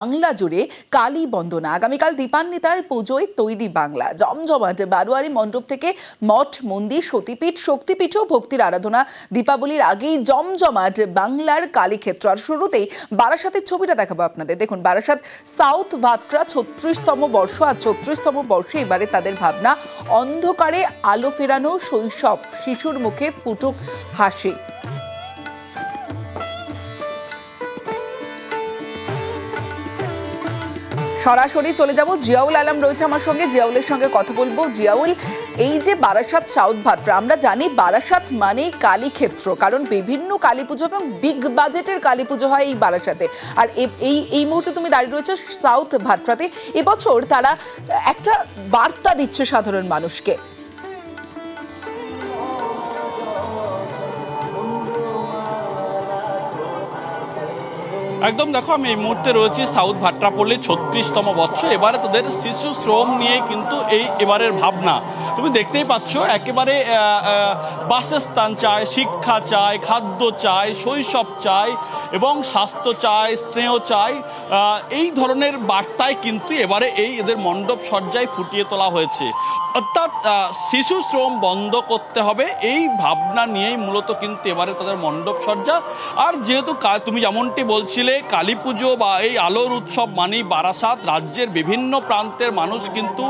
বাংলা জুড়ে কালী বন্দনা। আগামীকাল দীপান্বিতার পুজোয় তৈরি বাংলা। জমজমাট বারোয়ারি মণ্ডপ থেকে মঠ, মন্দির, সতীপীঠ, শক্তিপীঠ ও ভক্তির আরাধনা দীপাবলির আগেই জমজমাট বাংলার কালীক্ষেত্র। আর শুরুতেই বারাসাতের ছবিটা দেখাবো আপনাদের। দেখুন, বারাসাত সাউথ ভাট্রা ছত্রিশতম বর্ষ আর ছত্রিশতম বর্ষে এবারে তাদের ভাবনা, অন্ধকারে আলো ফেরানো শৈশব, শিশুর মুখে ফুটুক হাসি। সরাসরি চলে যাব। জিয়াউল আলম রয়েছে আমার সঙ্গে। জিয়াউলের সঙ্গে কথা বলব। জিয়াউল, এই যে বারাসাত সাউথ ভাট্রা আমরা জানি বারাসাত মানে কালী ক্ষেত্র কারণ বিভিন্ন কালী পুজো এবং বিগ বাজেটের কালী পুজো হয় এই বারাসাতে। আর এই এই মুহূর্তে তুমি দাঁড়িয়ে রয়েছে সাউথ ভাট্রাতে এবছর তারা একটা বার্তা দিচ্ছে সাধারণ মানুষকে। একদম দেখো, আমি এই মুহূর্তে রয়েছি সাউথ ভাট্রাপল্লি, ছত্রিশতম বছর এবারে তাদের শিশু শ্রম নিয়ে কিন্তু এই এবারের ভাবনা। তুমি দেখতেই পাচ্ছ, একেবারে বাসস্থান চায়, শিক্ষা চায়, খাদ্য চায়, শৈশব চায়। এবং স্বাস্থ্য চায় স্নেহ চায় এই ধরনের বার্তায় কিন্তু এবারে এই এদের মণ্ডপ সজ্জায় ফুটিয়ে তোলা হয়েছে। অর্থাৎ শিশু শ্রম বন্ধ করতে হবে, এই ভাবনা নিয়েই মূলত কিন্তু এবারে তাদের মণ্ডপ সজ্জা। আর যেহেতু তুমি যেমনটি বলছিলে, কালী পুজো বা এই আলোর উৎসব মানেই বারাসাত, রাজ্যের বিভিন্ন প্রান্তের মানুষ কিন্তু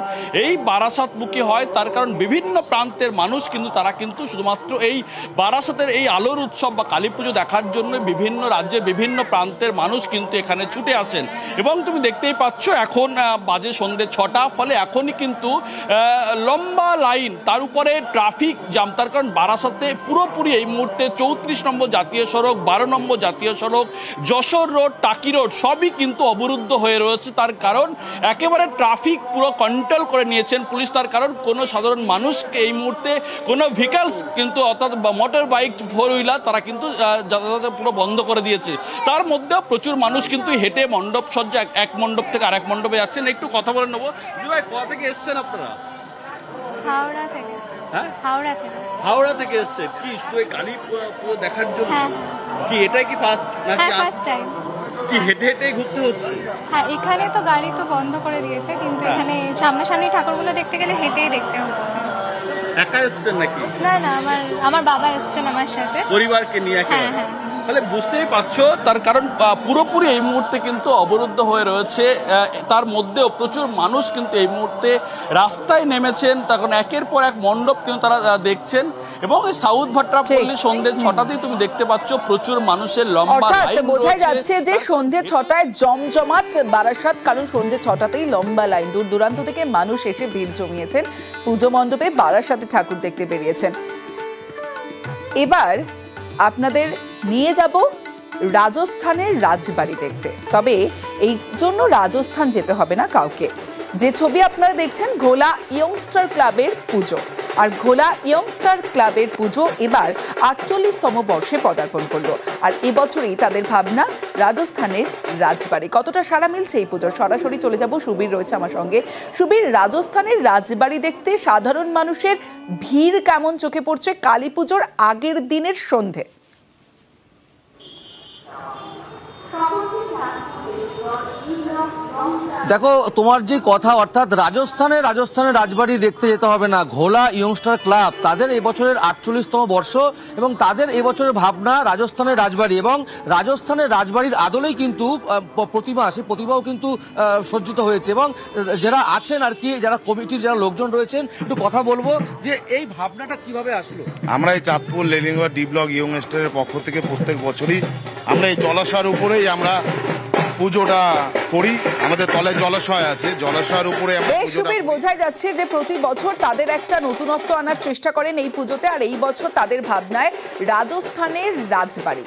এই বারাসাত বারাসাতমুখী হয়। তার কারণ বিভিন্ন প্রান্তের মানুষ কিন্তু তারা কিন্তু শুধুমাত্র এই বারাসাতের এই আলোর উৎসব বা কালী পুজো দেখার জন্য বিভিন্ন রাজ্যের বিভিন্ন প্রান্তের মানুষ কিন্তু এখানে ছুটে আসেন। এবং তুমি দেখতেই পাচ্ছ এখন বাজে সন্ধ্যে ছটা, ফলে এখনই কিন্তু লম্বা লাইন, তার উপরে ট্রাফিক জাম তার কারণ বারাসাতে পুরোপুরি এই মুহূর্তে চৌত্রিশ নম্বর জাতীয় সড়ক, বারো নম্বর জাতীয় সড়ক, যশোর রোড, টাকি রোড, সবই কিন্তু অবরুদ্ধ হয়ে রয়েছে। তার কারণ একেবারে ট্রাফিক পুরো কন্ট্রোল করে নিয়েছেন পুলিশ, তার কারণ কোনো সাধারণ মানুষকে এই মুহূর্তে কোনো ভেহিকালস কিন্তু অর্থাৎ মোটর বাইক ফোর হুইলার, তারা কিন্তু যাতায়াত পুরো বন্ধ করে দিয়েছে। তার মধ্যেও প্রচুর মানুষ কিন্তু হেঁটে মণ্ডপ সজ্জা এক- মণ্ডপ থেকে আরেক মণ্ডপে যাচ্ছেন। একটু কথা বলে নেব। ভাই কোথা থেকে এসছেন আপনারা? হাওড়া থেকে। হ্যাঁ? হাওড়া থেকে। হাওড়া থেকে এসছেন। কি শুধু এই কালী পুজো দেখার জন্য? হ্যাঁ। কি এটাই কি ফার্স্ট নাকি হ্যাঁ ফার্স্ট টাইম কি হেঁটে হেঁটেই ঘুরতে হচ্ছে? হ্যাঁ এখানে তো গাড়ি তো বন্ধ করে দিয়েছে কিন্তু হ্যাঁ। এখানে সামনাসামনি ঠাকুরগুলো দেখতে গেলে হেঁটেই দেখতে হচ্ছে। একা এসছেন নাকি? না না আমার আমার বাবা এসেছেন আমার সাথে। পরিবারকে নিয়ে হ্যাঁ হ্যাঁ। তাহলে বুঝতেই পারছ তার কারণ পুরোপুরি এই মুহূর্তে কিন্তু অবরুদ্ধ হয়ে রয়েছে। তার মধ্যেও প্রচুর মানুষ কিন্তু এই মুহূর্তে রাস্তায় নেমেছেন। তখন একের পর এক মণ্ডপ কিন্তু তারা দেখছেন। এবং সাউথ ভাট্রা পল্লী সন্ধ্যে ছটাতেই তুমি দেখতে পাচ্ছ প্রচুর মানুষের লম্বা লাইন বোঝাই যাচ্ছে যে সন্ধে ছটায় জমজমাট বারাসাত কারণ সন্ধে ছটাতেই লম্বা লাইন। দূর দূরান্ত থেকে মানুষ এসে ভিড় জমিয়েছেন। পুজো মণ্ডপে বারাসাতে ঠাকুর দেখতে বেরিয়েছেন। এবার আপনাদের নিয়ে যাব রাজস্থানের রাজবাড়ি দেখতে। তবে এই জন্য রাজস্থান যেতে হবে না কাউকে। যে ছবি আপনারা দেখছেন, ঘোলা ইয়ংস্টার ক্লাবের পুজো। আর ঘোলা ইয়ংস্টার ক্লাবের পুজো এবার আটচল্লিশতম বর্ষে পদার্পণ করল। আর এবছরই তাদের ভাবনা রাজস্থানের রাজবাড়ি। কতটা সারা মিলছে এই পুজোর? সরাসরি চলে যাব। সুবীর রয়েছে আমার সঙ্গে। সুবীর, রাজস্থানের রাজবাড়ি দেখতে সাধারণ মানুষের ভিড় কেমন চোখে পড়ছে? কালী পুজোর আগের দিনের সন্ধে। দেখো, তোমার যে কথা, অর্থাৎ রাজস্থানে, রাজস্থানের রাজবাড়ি দেখতে যেতে হবে না। ঘোলা ইয়ংস্টার ক্লাব, তাদের এবছরের আটচল্লিশতম বর্ষ এবং তাদের এবছরের ভাবনা রাজস্থানের রাজবাড়ি এবং রাজস্থানের রাজবাড়ির আদলেই কিন্তু প্রতিমা, সেই প্রতিমাও কিন্তু সজ্জিত হয়েছে এবং যারা আছেন আর কি, যারা কমিটির যারা লোকজন রয়েছেন, একটু কথা বলব যে এই ভাবনাটা কীভাবে আসলো? আমরা এই চাঁদপুর লেলিঙ্গা ডি ব্লক ইয়ং স্টারের পক্ষ থেকে প্রত্যেক বছরই আমরা এই জলাশয়ের উপরেই আমরা পুজোটা করি। আমাদের তলে জলাশয় আছে। জলাশয়ের উপরে আমরা বেশ বোঝাই যাচ্ছে যে প্রতি বছর তাদের একটা নতুনত্ব আনার চেষ্টা করেন এই পুজোতে আর এই বছর তাদের ভাবনায় রাজস্থানের রাজবাড়ি।